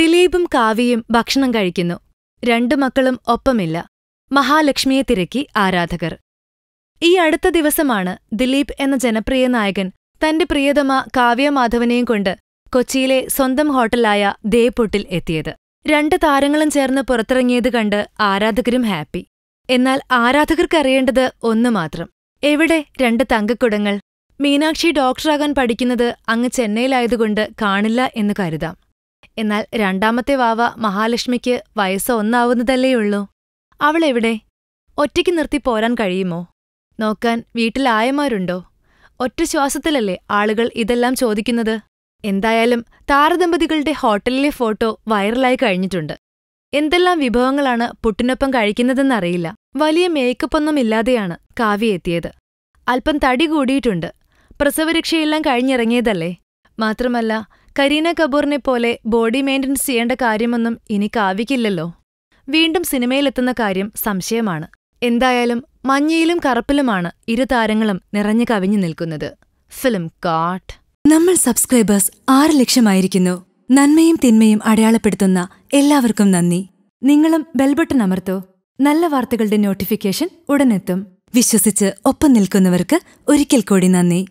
ദിലീപും കാവ്യയും ഭക്ഷണം കഴിക്കുന്നു. രണ്ടു മക്കളും ഒപ്പമില്ല. മഹാലക്ഷ്മിയെ തിരക്കി ആരാധകർ. ഈ അടുത്ത ദിവസമാണ് ദിലീപ് എന്ന ജനപ്രിയ നായകൻ തന്റെ പ്രിയതമ കാവ്യമാധവനെയും കൊണ്ട് കൊച്ചിയിലെ സ്വന്തം ഹോട്ടലായ ദേപൊട്ടിൽ എത്തിയത്. രണ്ട് താരങ്ങളും ചേർന്ന് പുറത്തിറങ്ങിയത് കണ്ട് ആരാധകരും ഹാപ്പി. എന്നാൽ ആരാധകർക്കറിയേണ്ടത് ഒന്നു മാത്രം. എവിടെ രണ്ട് തങ്കക്കുടങ്ങൾ. മീനാക്ഷി ഡോക്ടറാകാൻ പഠിക്കുന്നത് അങ്ങ് ചെന്നൈയിലായതുകൊണ്ട് കാണില്ല എന്ന് കരുതാം. എന്നാൽ രണ്ടാമത്തെ വാവ മഹാലക്ഷ്മിക്ക് വയസ്സ് ഒന്നാവുന്നതല്ലേയുള്ളൂ. അവളെവിടെ ഒറ്റയ്ക്ക് നിർത്തി പോരാൻ കഴിയുമോ? നോക്കാൻ വീട്ടിൽ ആയമാരുണ്ടോ ഒറ്റ ശ്വാസത്തിലല്ലേ ആളുകൾ ഇതെല്ലാം ചോദിക്കുന്നത്? എന്തായാലും താരദമ്പതികളുടെ ഹോട്ടലിലെ ഫോട്ടോ വൈറലായി കഴിഞ്ഞിട്ടുണ്ട്. എന്തെല്ലാം വിഭവങ്ങളാണ് പുട്ടിനൊപ്പം കഴിക്കുന്നതെന്നറിയില്ല. വലിയ മേക്കപ്പൊന്നും ഇല്ലാതെയാണ് കാവ്യ എത്തിയത്. അല്പം തടി കൂടിയിട്ടുണ്ട്. പ്രസവരക്ഷയെല്ലാം കഴിഞ്ഞിറങ്ങിയതല്ലേ? മാത്രമല്ല കരീന കപൂറിനെ പോലെ ബോഡി മെയിന്റനൻസ് ചെയ്യേണ്ട കാര്യമൊന്നും ഇനി കാവ്യക്കില്ലല്ലോ വീണ്ടും സിനിമയിലെത്തുന്ന കാര്യം സംശയമാണ്. എന്തായാലും മഞ്ഞയിലും കറുപ്പിലുമാണ് ഇരു താരങ്ങളും നിറഞ്ഞു കവിഞ്ഞു നിൽക്കുന്നത്. ഫിലിം കാട്ട് നമ്മൾ സബ്സ്ക്രൈബേഴ്സ് ആറ് ലക്ഷമായിരിക്കുന്നു. നന്മയും തിന്മയും അടയാളപ്പെടുത്തുന്ന എല്ലാവർക്കും നന്ദി. നിങ്ങളും ബെൽബട്ടൺ അമർത്തോ. നല്ല വാർത്തകളുടെ നോട്ടിഫിക്കേഷൻ ഉടനെത്തും. വിശ്വസിച്ച് ഒപ്പം നിൽക്കുന്നവർക്ക് ഒരിക്കൽ കൂടി നന്ദി.